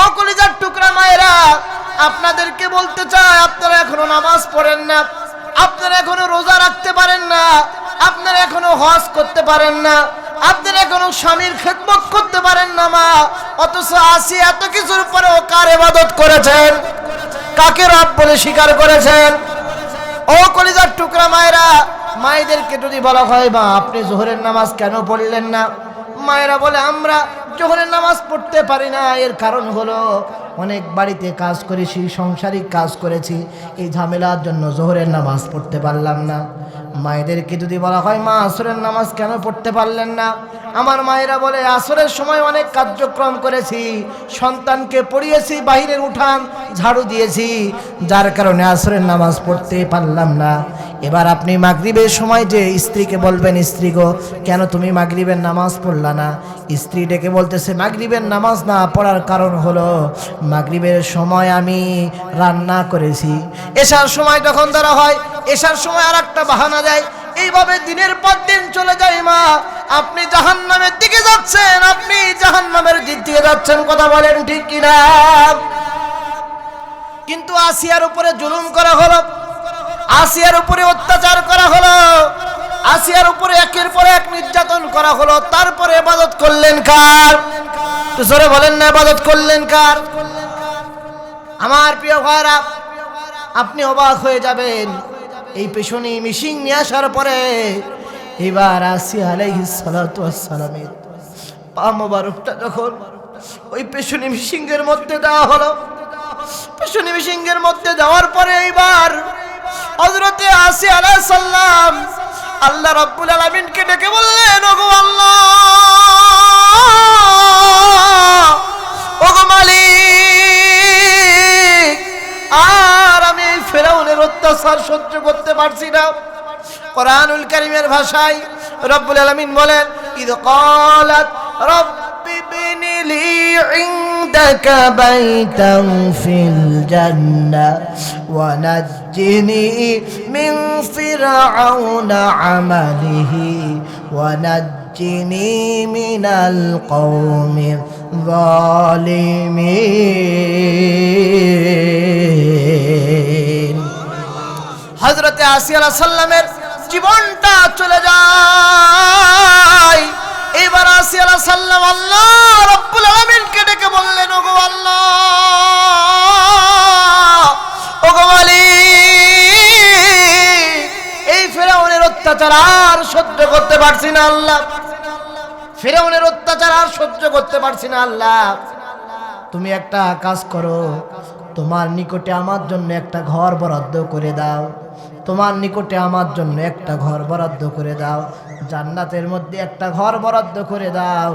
ও কলিজার টুকরা মায়েরা, আপনাদেরকে বলতে চাই, আপনারা এখনও নামাজ পড়েন না, আপনারা এখনও রোজা রাখতে পারেন না, আপনারা এখনও হজ করতে পারেন না, আপনারা এখনও স্বামীর খেদমত করতে পারেন না মা, অথচ আসি এত কিছুর পরেও কার এবাদত করেছেন? কাকে রব বলে স্বীকার করেছেন? ও কলিজার টুকরা মায়েরা, মায়েদেরকে যদি বলা হয়, মা, আপনি জোহরের নামাজ কেন পড়লেন না? মায়েরা বলে, আমরা জোহরের নামাজ পড়তে পারি না, এর কারণ হলো অনেক বাড়িতে কাজ করেছি, সংসারিক কাজ করেছি, এই ঝামেলার জন্য জোহরের নামাজ পড়তে পারলাম না। মায়েদেরকে যদি বলা হয়, মা, আসরের নামাজ কেন পড়তে পারলেন না? আমার মায়েরা বলে, আসরের সময় অনেক কার্যক্রম করেছি, সন্তানকে পড়িয়েছি, বাহিরের উঠান, ঝাড়ু দিয়েছি, যার কারণে আসরের নামাজ পড়তে পারলাম না। এবার আপনি মাগরিবের সময় যে স্ত্রীকে বলবেন, স্ত্রী গো, কেন তুমি মাগরিবের নামাজ পড়লা না? স্ত্রী ডেকে বলতেছে, মাগরিবের নামাজ না পড়ার কারণ হলো, মাগরিবের সময় আমি রান্না করেছি। এসার সময় যখন ধরা হয় এসার সময় আর একটা বাহানা যায়, এইভাবে দিনের পর দিন চলে যায় মা, আপনি জাহান নামের দিকে যাচ্ছেন, আপনি জাহান নামের দিক দিয়ে যাচ্ছেন। কথা বলেন ঠিক কিনা? কিন্তু আসিয়ার উপরে জুলুম করা হলো। আসিয়ার উপরে অত্যাচার করা হলো। আসিয়ার উপরে একের পর এক নির্যাতন করা হলো। তারপরে ইবাদত করলেন কার? তো জোরে বলেন না ইবাদত করলেন কার? আমার প্রিয় ভাইরা আপনি অবাক হয়ে যাবেন। এই পেছনে মিশিং নিয়ে আসার পরে এবার আসি আলাইহিস সালাতু সালামের পা মোবারকটা যখন ওই পেছনে মিশিংয়ের মধ্যে দেওয়া হলো, পেছনে মিশিংয়ের মধ্যে দেওয়ার পরে এইবার হজরতে আসি আলাহ সাল্লাম আল্লাহ রব্বুল আলমিনকে ডেকে বললেন, ওগো আল্লাহ, ওগো মালিক, আর আমি ফেরাউনের অত্যাচার সহ্য করতে পারছি না। কোরআনুল কারীমের ভাষায় রব্বুল আলামিন বলেন, ইদ ক্বালাত রব্বি বিনি লি ইনদাকা বাইতান ফিল জান্নাহ ওয়া নাজ্জিনি মিন ফিরআউনা আমালিহি ওয়া নাজ্জিনি মিনাল কওমি জালিমিন হজরতে আসিয়া সাল্লামের জীবনটা চলে যায়। এবার আসিয়া সাল্লাম আল্লাহ রব্বুল আলামিনকে ডেকে বললেন, ওগো আল্লাহ, ওগো মালিক, এই ফেরাউনের অত্যাচার আর সহ্য করতে পারছি না, আল্লাহ। ফেরাউনের অত্যাচার আর সহ্য করতে পারছি না, আল্লাহ। তুমি একটা কাজ করো, তোমার নিকটে আমার জন্য একটা ঘর বরাদ্দ করে দাও। তোমার নিকটে আমার জন্য একটা ঘর বরাদ্দ করে দাও। জান্নাতের মধ্যে একটা ঘর বরাদ্দ করে দাও।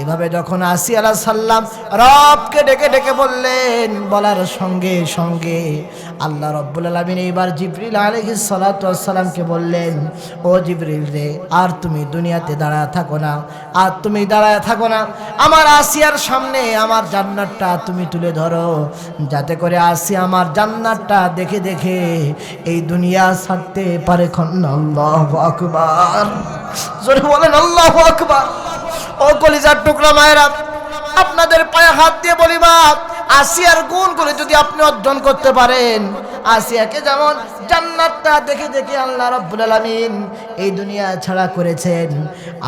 এভাবে যখন আসি আলাহ সাল্লাম রবকে ডেকে ডেকে বললেন, বলার সঙ্গে সঙ্গে আল্লাহ রব্বুল আলমিন এইবার জিবরিল আলহিস সালাতামকে বললেন, ও জিবরিল রে, আর তুমি দুনিয়াতে দাঁড়ায় থাকো না, আর তুমি দাঁড়ায় থাকো না। আমার আসিয়ার সামনে আমার জান্নাতটা তুমি তুলে ধরো। যাতে করে আসি আমার জান্নাতটা দেখে দেখে এই দুনিয়া ছাড়তে পারে আল্লাহ আকবার। জোরে বলেন, আল্লাহ আকবার। ও কলিজার টুকরা মায়েরা, আপনাদের পায়ে হাত দিয়ে বলি বাপ আসিয়ার গুণগুলো যদি আপনি অর্জন করতে পারেন, আসিয়াকে যেমন জান্নাতটা দেখে দেখে আল্লাহ রাব্বুল আলামিন এই দুনিয়া ছাড়া করেছেন।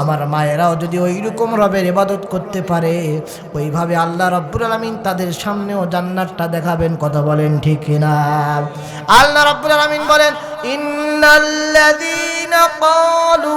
আমার মায়েরাও যদি ওই রকম রবের ইবাদত করতে পারে, ওইভাবে আল্লাহ রাব্বুল আলামিন তাদের সামনেও জান্নাতটা দেখাবেন, কথা বলেন ঠিক কিনা? আল্লাহ রাব্বুল আলামিন বলেন, ইন্নাল্লাযীনা ক্বালু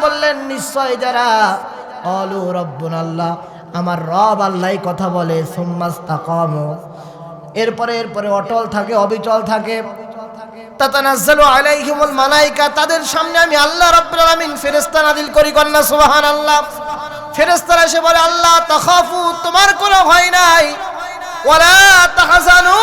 বললেন, নিশ্চয় যারা? ক্বালু রাব্বুনা আল্লাহ। আমার রব আল্লাহই কথা বলে। সুম্মাস্তাকামু। এরপরে এরপরে অটল থাকে, অবিচল থাকে। তাদের সামনে আমি আল্লাহ আল্লাহ তোমার কোনো ভয় নাই। তাহজানু